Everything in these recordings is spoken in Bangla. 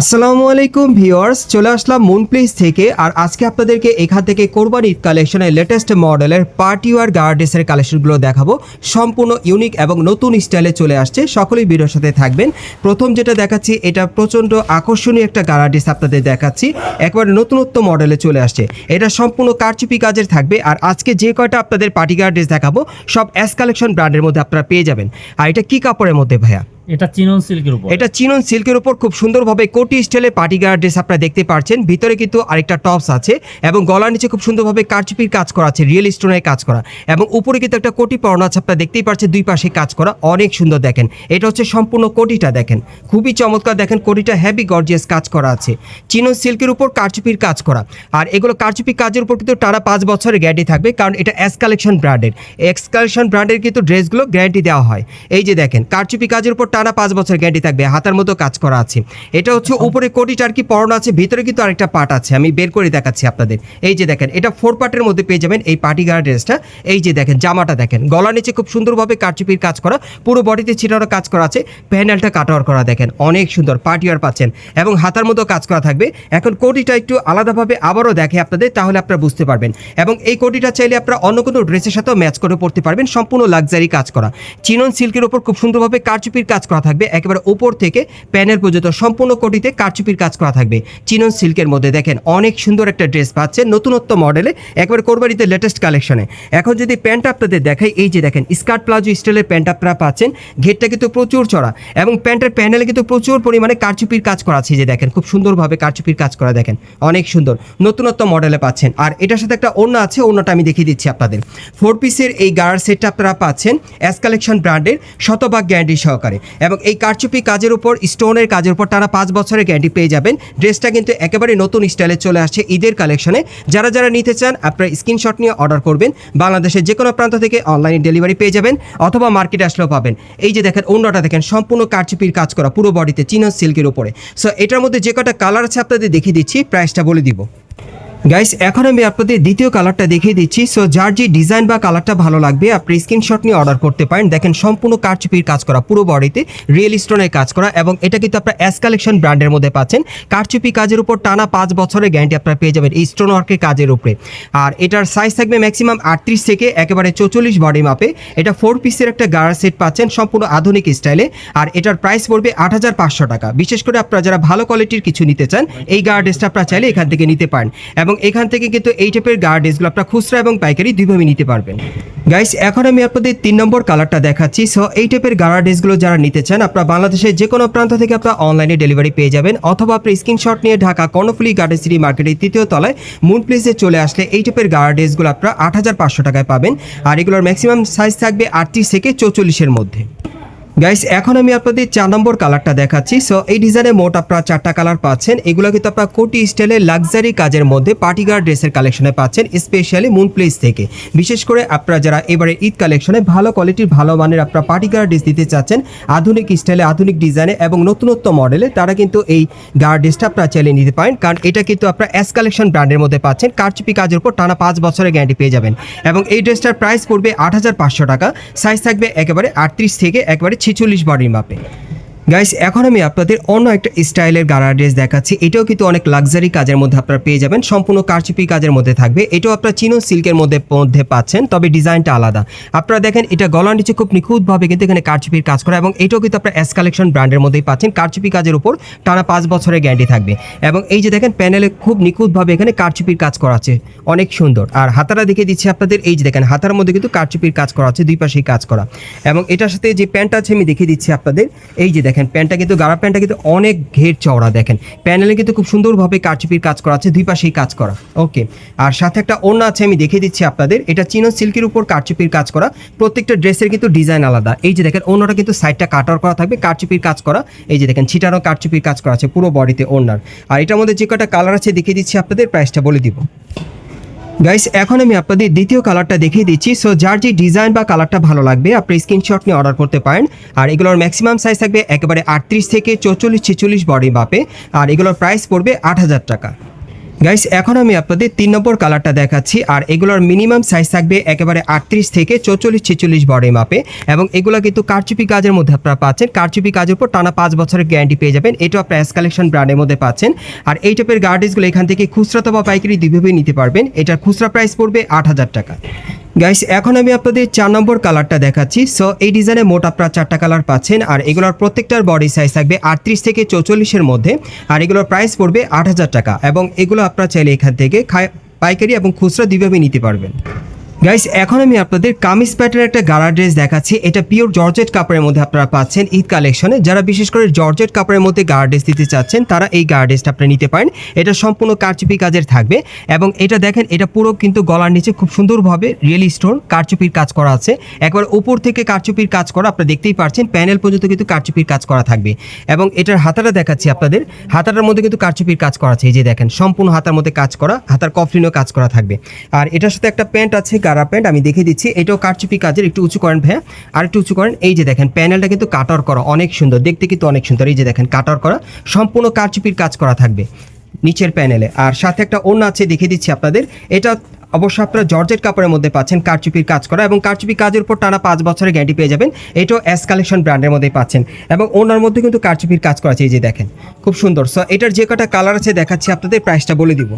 আসসালামু আলাইকুম ভিউয়ার্স, চলে আসলাম মুন প্লেস থেকে, আর আজকে আপনাদেরকে এখান থেকে কোরবান ঈদ কালেকশনের লেটেস্ট মডেলের পার্টি ওয়ার গার্ডেসের কালেকশনগুলো দেখাবো। সম্পূর্ণ ইউনিক এবং নতুন স্টাইলে চলে আসছে। সকলেই ভিডিওর সাথে থাকবেন। প্রথম যেটা দেখাচ্ছি, এটা প্রচণ্ড আকর্ষণীয় একটা গার্ডেস আপনাদের দেখাচ্ছি। একবারে নতুনত্ব মডেলে চলে আসছে। এটা সম্পূর্ণ কারচুপি কাজের থাকবে, আর আজকে যে কয়টা আপনাদের পার্টি গার্ডেস দেখাবো, সব অ্যাস কালেকশন ব্র্যান্ডের মধ্যে আপনারা পেয়ে যাবেন। আর এটা কি কাপড়ের মধ্যে ভাইয়া? এটা চিনন সিল্কের উপর। এটা চিনন সিল্কের উপর খুব সুন্দরভাবে কোটি স্টাইলে পার্টি গার্ড ড্রেস আপনারা দেখতে পাচ্ছেন ভিতরে কিন্তু আরেকটা টপস আছে এবং গলার নিচে খুব সুন্দরভাবে কারচুপির কাজ করা আছে, রিয়েল স্টোনের কাজ করা। এবং উপরে কিন্তু একটা কোটি পরানো আছে, আপনারা দেখতেই পাচ্ছেন দুই পাশে কাজ করা, অনেক সুন্দর দেখেন। এটা হচ্ছে সম্পূর্ণ কোটিটা দেখেন। খুবই চমৎকার দেখেন, কোটিটা হেভি গর্জিয়াস কাজ করা আছে। চিনন সিল্কের উপর কারচুপির কাজ করা। আর এগুলো কারচুপি কাজের উপর কিন্তু টানা পাঁচ বছরের গ্যারান্টি থাকবে, কারণ এটা এস কালেকশন ব্র্যান্ডের এক্স কালেকশন ব্র্যান্ডের কিন্তু ড্রেসগুলো গ্যারান্টি দেওয়া হয়। এই যে দেখেন, কারচুপি কাজের উপর টানা পাঁচ বছর গ্যারান্টি থাকবে হাতার মতো কাজ করা আছে। এটা হচ্ছে উপরে কোটিটা আর কি পরন আছে ভিতরে কিন্তু আরেকটা পার্ট আছে আমি বের করে দেখাচ্ছি আপনাদের। এই যে দেখেন এটা ফোর পার্টের মধ্যে পেয়ে যাবেন এই পার্টি গার্ড ড্রেসটা এই যে দেখেন জামাটা দেখেন গলার নিচে খুব সুন্দরভাবে কারচুপির কাজ করা পুরো বডিতে ছিটানো কাজ করা আছে প্যানেলটা কাটাওয়ার করা দেখেন অনেক সুন্দর পার্টি আর পাচ্ছেন এবং হাতার মতো কাজ করা থাকবে। এখন কোটিটা একটু আলাদাভাবে আবারও দেখে আপনাদের তাহলে আপনারা বুঝতে পারবেন। এবং এই কোটিটা চাইলে আপনারা অন্য কোনো ড্রেসের সাথেও ম্যাচ করে পড়তে পারবেন সম্পূর্ণ লাক্সারি কাজ করা। চিনন সিল্কের উপর খুব সুন্দরভাবে কারচুপির কাজ করা থাকবে। একেবারে ওপর থেকে প্যানেল পর্যন্ত সম্পূর্ণ কোটিতে কারচুপির কাজ করা থাকবে। চিনন সিল্কের মধ্যে দেখেন অনেক সুন্দর একটা ড্রেস পাচ্ছেন নতুনত্ব মডেলে, একবার কোরবানিতে লেটেস্ট কালেকশনে এখন যদি প্যান্টটা আপনাদের দেখাই, এই যে দেখেন স্কার্ট প্লাজো স্টাইলের প্যান্ট আপনারা পাচ্ছেন, ঘেরটা কিন্তু প্রচুর চড়া এবং প্যান্টের প্যানেলে কিন্তু প্রচুর পরিমাণে কারচুপির কাজ করা আছে যে দেখেন, খুব সুন্দরভাবে কারচুপির কাজ করা দেখেন, অনেক সুন্দর, নতুনত্ব মডেলে পাচ্ছেন। আর এটার সাথে একটা ওড়না আছে, ওড়নাটা আমি দেখিয়ে দিচ্ছি আপনাদের। ফোর পিসের এই গার্ড সেটটা আপনারা পাচ্ছেন অ্যাস কালেকশন ব্র্যান্ডের শতভাগ গ্যারান্টি সহকারে। এবং এই কারচুপি কাজের উপর, স্টোনের কাজের উপর তারা পাঁচ বছরের গ্যারান্টি পেয়ে যাবেন। ড্রেসটা কিন্তু একেবারে নতুন স্টাইলে চলে আসছে ঈদের কালেকশনে যারা যারা নিতে চান, আপনারা স্ক্রিনশট নিয়ে অর্ডার করবেন। বাংলাদেশের যে কোনো প্রান্ত থেকে অনলাইনে ডেলিভারি পেয়ে যাবেন অথবা মার্কেটে আসলেও পাবেন। এই যে দেখেন, অন্যটা দেখেন, সম্পূর্ণ কারচুপির কাজ করা, পুরো বডিতে চিনন সিল্কের উপরে। সো এটার মধ্যে যে কটা কালার আছে আপনাদের দেখিয়ে দিচ্ছি প্রাইসটা বলে দিব। গাইস এখন আমি আপনাদের দ্বিতীয় কালারটা দেখিয়ে দিচ্ছি। সো যার যে ডিজাইন বা কালারটা ভালো লাগবে, আপনি স্ক্রিনশট নিয়ে অর্ডার করতে পারেন। দেখেন, সম্পূর্ণ কারচুপির কাজ করা, পুরো বডিতে রিয়েল স্টোনের কাজ করা, এবং এটা কিন্তু আপনার এস কালেকশন ব্র্যান্ডের মধ্যে পাচ্ছেন। কারচুপি কাজের উপর টানা পাঁচ বছরের গ্যারান্টি আপনারা পেয়ে যাবেন এই স্টোন ওয়ার্কের কাজের উপরে। আর এটার সাইজ থাকবে ম্যাক্সিমাম আটত্রিশ থেকে একেবারে চৌচল্লিশ বডি মাপে এটা ফোর পিসের একটা গাড়া সেট পাচ্ছেন সম্পূর্ণ আধুনিক স্টাইলে আর এটার প্রাইস পড়বে আট হাজার পাঁচশো টাকা। বিশেষ করে আপনারা যারা ভালো কোয়ালিটির কিছু নিতে চান, এই গার্ডেসটা আপনারা চাইলে এখান থেকে নিতে পারেন। এবং এখান থেকে কিন্তু এই টাইপের গার্ডেসগুলো আপনারা খুচরা এবং পাইকারি দুইভাবে নিতে পারবেন। গাইস এখন আমি আপনাদের তিন নম্বর কালারটা দেখাচ্ছি। সো এই টাইপের গার্ডেসগুলো যারা নিতে চান, আপনারা বাংলাদেশের যে কোনো প্রান্ত থেকে আপনারা অনলাইনে ডেলিভারি পেয়ে যাবেন, অথবা আপনি স্ক্রিনশট নিয়ে ঢাকা কর্ণফুলি গার্ডেন সিটি মার্কেটের তৃতীয় তলায় মুন প্লেসে চলে আসলে এই টাইপের গার্ডেসগুলো আপনারা আট হাজার পাঁচশো টাকায় পাবেন। আর এগুলোর ম্যাক্সিমাম সাইজ থাকবে আটত্রিশ থেকে চৌচল্লিশের মধ্যে। গাইস এখন আমি আপনাদের চার নম্বর কালারটা দেখাচ্ছি। সো এই ডিজাইনে মোট আপনারা চারটা কালার পাচ্ছেন। এগুলো কিন্তু আপনারা কোটি স্টাইলের লাক্সারি কাজের মধ্যে পার্টিগার ড্রেসের কালেকশনে পাচ্ছেন স্পেশালি মুন প্লেস থেকে। বিশেষ করে আপনারা যারা এবারে ঈদ কালেকশনে ভালো কোয়ালিটির ভালো মানের আপনারা পার্টিগার ড্রেস দিতে চাচ্ছেন, আধুনিক স্টাইলে আধুনিক ডিজাইনে এবং নতুনত্ব মডেলে তারা কিন্তু এই গার্ড ড্রেসটা আপনারা চালিয়ে নিতে পারেন। কারণ এটা কিন্তু আপনারা এস কালেকশন ব্র্যান্ডের মধ্যে পাচ্ছেন। কারচুপি কাজের উপর টানা পাঁচ বছরের গ্যারান্টি পেয়ে যাবেন। এবং এই ড্রেসটার প্রাইস পড়বে আট হাজার পাঁচশো টাকা। সাইজ থাকবে একেবারে আটত্রিশ থেকে একেবারে ছেচল্লিশ বডির মাপে। গাইস এখন আমি আপনাদের অন্য একটা স্টাইলের গাড়া ড্রেস দেখাচ্ছি। এটাও কিন্তু অনেক লাক্সারি কাজের মধ্যে আপনারা পেয়ে যাবেন। সম্পূর্ণ কারচুপি কাজের মধ্যে থাকবে। এটাও আপনারা চিনো সিল্কের মধ্যে মধ্যে পাচ্ছেন, তবে ডিজাইনটা আলাদা। আপনারা দেখেন, এটা গলার নিচে খুব নিখুঁতভাবে কিন্তু এখানে কারচুপির কাজ করা এবং এটাও কিন্তু আপনারা এস কালেকশন ব্র্যান্ডের মধ্যেই পাচ্ছেন। কারচুপি কাজের উপর টানা পাঁচ বছরের গ্যারান্টি থাকবে। এবং এই যে দেখেন প্যানেলে খুব নিখুঁতভাবে এখানে কারচুপির কাজ করা আছে। অনেক সুন্দর। আর হাতারা দেখে দিচ্ছি আপনাদের, এই যে দেখেন, হাতার মধ্যে কিন্তু কারচুপির কাজ করা আছে, দুই পাশেই কাজ করা। এবং এটার সাথে যে প্যান্ট আছে, আমি দেখিয়ে দিচ্ছি আপনাদের। এই যে দেখেন প্যান্টটা কিন্তু, গাড়া প্যান্টটা কিন্তু অনেক ঘের চওড়া, দেখেন। প্যানেলে কিন্তু খুব সুন্দরভাবে কারচুপির কাজ করা আছে, দুই পাশেই কাজ করা। ওকে, আর সাথে একটা ওড়না আছে, আমি দেখিয়ে দিচ্ছি আপনাদের। এটা চিনো সিল্কের উপর কারচুপির কাজ করা, প্রত্যেকটা ড্রেসের কিন্তু ডিজাইন আলাদা। এই যে দেখেন, ওড়নাটা কিন্তু সাইডটা কাটার করা থাকবে, কারচুপির কাজ করা। এই যে দেখেন, ছিটানো কারচুপির কাজ করা আছে পুরো বডিতে ওড়নার। আর এটার মধ্যে যে কটা কালার আছে, দেখিয়ে দিচ্ছি আপনাদের প্রাইসটা বলে দিব। গাইস এখন আমি আপনাদের দ্বিতীয় কালারটা দেখিয়ে দিচ্ছি। সো যার যে ডিজাইন বা কালারটা ভালো লাগবে, আপনি স্ক্রিনশট নিয়ে অর্ডার করতে পারেন। আর এগুলোর ম্যাক্সিমাম সাইজ থাকবে একেবারে আটত্রিশ থেকে চৌচল্লিশ ছেচল্লিশ বডি মাপে আর এগুলোর প্রাইস পড়বে আট হাজার টাকা। গাইস এখন আমি আপনাদের তিন নম্বর কালারটা দেখাচ্ছি, আর এগুলোর মিনিমাম সাইজ থাকবে একেবারে আটত্রিশ থেকে চৌচল্লিশ, ছেচল্লিশ বডি মাপে এবং এগুলো কিন্তু কারচুপি কাজের মধ্যে আপনারা পাচ্ছেন। কারচুপি কাজের উপর টানা পাঁচ বছরের গ্যারান্টি পেয়ে যাবেন। এটাও আপনার এস কালেকশন ব্র্যান্ডের মধ্যে পাচ্ছেন। আর এই টাইপের গার্ডেজগুলো এখান থেকে খুচরা বা পাইকারি দুইভাবেই নিতে পারবেন। এটার খুচরা প্রাইস পড়বে আট হাজার টাকা গাইস এখন আমি আপনাদের চার নম্বর কালারটা দেখাচ্ছি। সো এই ডিজাইনে মোট আপনারা চারটা কালার পাচ্ছেন আর এগুলোর প্রত্যেকটার বডি সাইজ থাকবে আটত্রিশ থেকে চৌচল্লিশের মধ্যে আর এগুলোর প্রাইস পড়বে আট হাজার টাকা এবং এগুলো আপনারা চাইলে এখান থেকে খায় পাইকারি এবং খুচরা দুইভাবে নিতে পারবেন। গাইস এখন আমি আপনাদের কামিজ প্যাটার্নের একটা গাড়া ড্রেস দেখাচ্ছি। এটা পিওর জর্জেট কাপড়ের মধ্যে আপনারা পাচ্ছেন ঈদ কালেকশনে যারা বিশেষ করে জর্জেট কাপড়ের মধ্যে গাড়া ড্রেস দিতে চাচ্ছেন, তারা এই গাড়া ড্রেসটা আপনারা নিতে পারেন। এটা সম্পূর্ণ কারচুপি কাজের থাকবে এবং এটা দেখেন, এটা পুরো কিন্তু গলার নিচে খুব সুন্দরভাবে রিয়েল স্টোন কারচুপির কাজ করা আছে। একবার উপর থেকে কারচুপির কাজ করা আপনারা দেখতেই পাচ্ছেন প্যানেল পর্যন্ত কিন্তু কারচুপির কাজ করা থাকবে। এবং এটার হাতাটা দেখাচ্ছি আপনাদের। হাতাটার মধ্যে কিন্তু কারচুপির কাজ করা আছে। এই যে দেখেন, সম্পূর্ণ হাতার মধ্যে কাজ করা, হাতার কফলিনও কাজ করা থাকবে। আর এটার সাথে একটা প্যান্ট আছে গারা প্যান্ট? আমি দেখে দিচ্ছি। এটাও কারচুপি কাজের একটু উঁচু করেন ভাইয়া। আর একটু উঁচু করেন। এই যে দেখেন, প্যানেলটা কিন্তু কাটার করা অনেক সুন্দর। দেখতে কিন্তু অনেক সুন্দর। এই যে দেখেন, কাটার করা। সম্পূর্ণ কারচুপির কাজ করা থাকবে নিচের প্যানেলে। আর সাথে একটা অন্য আছে দেখে দিচ্ছি আপনাদের। এটা অবশ্য আপনারা জর্জেট কাপড়ের মধ্যে পাচ্ছেন কারচুপির কাজ করা এবং কারচুপি কাজের উপর টানা পাঁচ বছরের গ্যারান্টি পেয়ে যাবেন। এটাও এস কালেকশন ব্র্যান্ডের মধ্যেই পাচ্ছেন এবং ওনার মধ্যে কিন্তু কারচুপির কাজ করা আছে এই যে দেখেন। খুব সুন্দর। সো এটার যে কটা কালার আছে দেখাচ্ছি আপনাদের প্রাইসটা বলে দিব।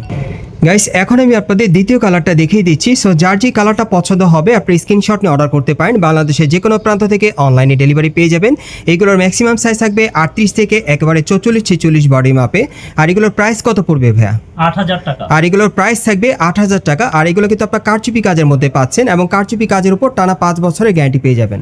গাইস এখন আমি আপনাদের দ্বিতীয় কালারটা দেখিয়ে দিচ্ছি। সো যার যে কালারটা পছন্দ হবে আপনি স্ক্রিনশট নিয়ে অর্ডার করতে পারেন। বাংলাদেশের যে কোনো প্রান্ত থেকে অনলাইনে ডেলিভারি পেয়ে যাবেন। এগুলোর ম্যাক্সিমাম সাইজ থাকবে আটত্রিশ থেকে একেবারে চৌচল্লিশ ছেচল্লিশ বডি মাপে আর এগুলোর প্রাইস কত পড়বে ভাইয়া? আট হাজার টাকা। আর এগুলোর প্রাইস থাকবে আট হাজার টাকা। আর এগুলো কিন্তু আপনার কারচুপি কাজের মধ্যে পাচ্ছেন এবং কারচুপি কাজের উপর টানা পাঁচ বছরের গ্যারান্টি পেয়ে যাবেন।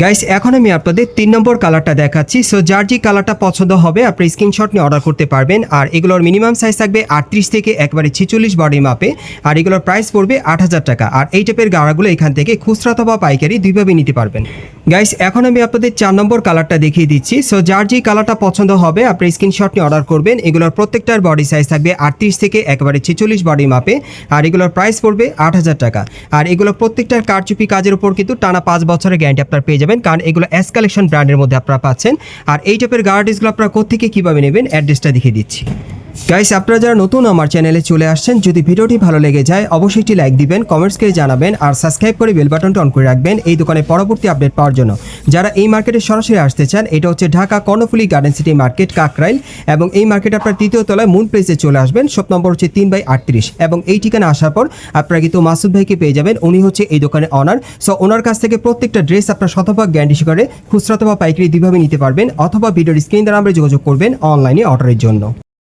গাইস এখন আমি আপনাদের তিন নম্বর কালারটা দেখাচ্ছি। সো যার যে কালারটা পছন্দ হবে, আপনি স্ক্রিনশট নিয়ে অর্ডার করতে পারবেন। আর এগুলোর মিনিমাম সাইজ থাকবে আটত্রিশ থেকে একবারে ছিচল্লিশ বডি মাপে আর এগুলোর প্রাইস পড়বে আট হাজার টাকা। আর এই টাইপের গাড়াগুলো এখান থেকে খুচরা অথবা পাইকারি দুইভাবে নিতে পারবেন। গাইস এখন আমি আপনাদের চার নম্বর কালারটা দেখিয়ে দিচ্ছি। সো যার যে কালারটা পছন্দ হবে, আপনি স্ক্রিনশট নিয়ে অর্ডার করবেন। এগুলোর প্রত্যেকটার বডি সাইজ থাকবে আটত্রিশ থেকে একবারে ছেচল্লিশ বডি মাপে আর এগুলোর প্রাইস পড়বে আট হাজার টাকা। আর এগুলো প্রত্যেকটার কারচুপি কাজের উপর কিন্তু টানা পাঁচ বছরের গ্যারান্টি আপনারা পেয়ে যাবেন। কারণ এগুলো এস কালেকশন ব্র্যান্ডের মধ্যে আপনারা পাচ্ছেন। আর এই টাইপের গার্ডিসগুলো আপনারা কোথেকে কীভাবে নেবেন অ্যাড্রেসটা দেখিয়ে দিচ্ছি। গাইস আপনারা যারা নতুন আমার চ্যানেলে চলে আসছেন, যদি ভিডিওটি ভালো লেগে যায়, অবশ্যই একটি লাইক দিবেন কমেন্টস করে জানাবেন, আর সাবস্ক্রাইব করে বেল বাটনটা অন করে রাখবেন এই দোকানে পরবর্তী আপডেট পাওয়ার জন্য। যারা এই মার্কেটে সরাসরি আসতে চান, এটা হচ্ছে Dhaka Karnaphuli Garden City market Kakrail, এবং এই মার্কেট আপনার তৃতীয় তলায় মুন প্লেসে চলে আসবেন শপ নম্বর হচ্ছে তিন বাই আটত্রিশ। এবং এই ঠিকানা আসার পর আপনারা কিন্তু মাসুদ ভাইকে পেয়ে যাবেন, উনি হচ্ছে এই দোকানের অনার সো ওনার কাছ থেকে প্রত্যেকটা ড্রেস আপনার শতভাগ গ্যারান্টি সহকারে খুচরা অথবা পাইকারি দুইভাবে নিতে পারবেন, অথবা ভিডিওর স্ক্রিন দ্বারা আমরা যোগাযোগ করবেন অনলাইনে অর্ডারের জন্য।